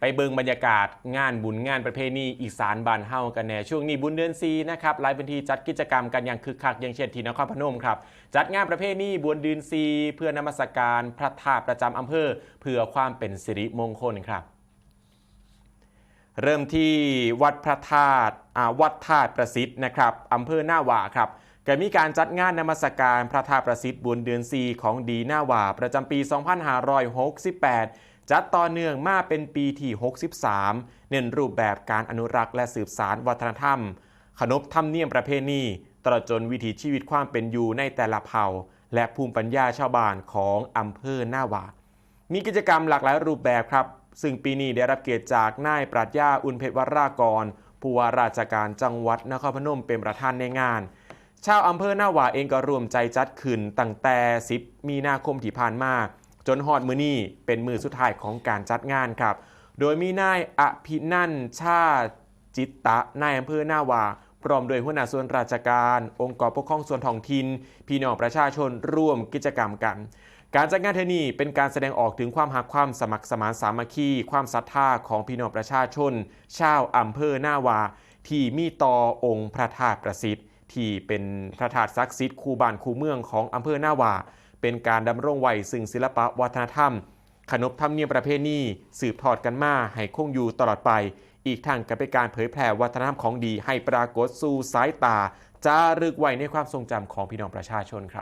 ไปเบิงบรรยากาศงานบุญงานประเพณีอีสานบานเฮากันแน่ช่วงนี้บุญเดือนซีนะครับหลายพื้นที่จัดกิจกรรมกันอย่างคึกคักอย่างเช่นที่นครพนมครับจัดงานประเพณีบุญเดือนซีเพื่อนมัสการพระธาตุประจำอำเภอ เพื่อความเป็นสิริมงคลครับ เริ่มที่วัดพระธาตุวัดธาตุประสิทธิ์นะครับอำเภอหน้าว่าครับ ก็มีการจัดงานนมัสการพระธาตุประสิทธิ์บุญเดือนซีของดีหน้าว่าประจำปี 2568 จัดต่อเนื่องมาเป็นปีที่ 63 เน้นรูปแบบการอนุรักษ์และสืบสารวัฒนธรรม ขนบธรรมเนียมประเพณีตลอดจนวิถีชีวิตความเป็นอยู่ในแต่ละเผ่า และภูมิปัญญาชาวบ้านของอำเภอหน้าว่ามีกิจกรรมหลากหลายรูปแบบครับ ซึ่งปีนี้ได้รับเกียรติจากนายปรัชญาอุนเพชรวรากรผู้ว่าราชการจังหวัดนครพนมเป็นประธานในงาน ชาวอำเภอหน้าหวาเองก็รวมใจจัดขึ้นตั้งแต่ 10 มีนาคมที่ผ่านมา จนฮอดมือนี้เป็นมือสุดท้ายของการจัดงานครับ โดยมีนายอภินันชาจิตตะนายอำเภอหน้าหวาพร้อมโดยหัวหน้าส่วนราชการ องค์กรปกครองส่วนท้องถิ่นพี่น้องประชาชนร่วมกิจกรรมกัน การจัดงานเทนี้เป็นการแสดงออกถึงความหักความสมัครสมานสามัคคี ความศรัทธาของพี่น้องประชาชน ชาวอำเภอหน้าวา ที่มีต่อองค์พระธาตุประสิทธิ์ ที่เป็นพระธาตุศักดิ์สิทธิ์คูบ้านคูเมืองของอำเภอหน้าวา เป็นการดำรงไว้ซึ่งศิลปะวัฒนธรรม ขนบธรรมเนียมประเพณีสืบทอดกันมาให้คงอยู่ตลอดไป อีกทางก็เป็นการเผยแผ่วัฒนธรรมของดีให้ปรากฏสู่สายตาจารึกไว้ในความทรงจำของพี่น้องประชาชนครับ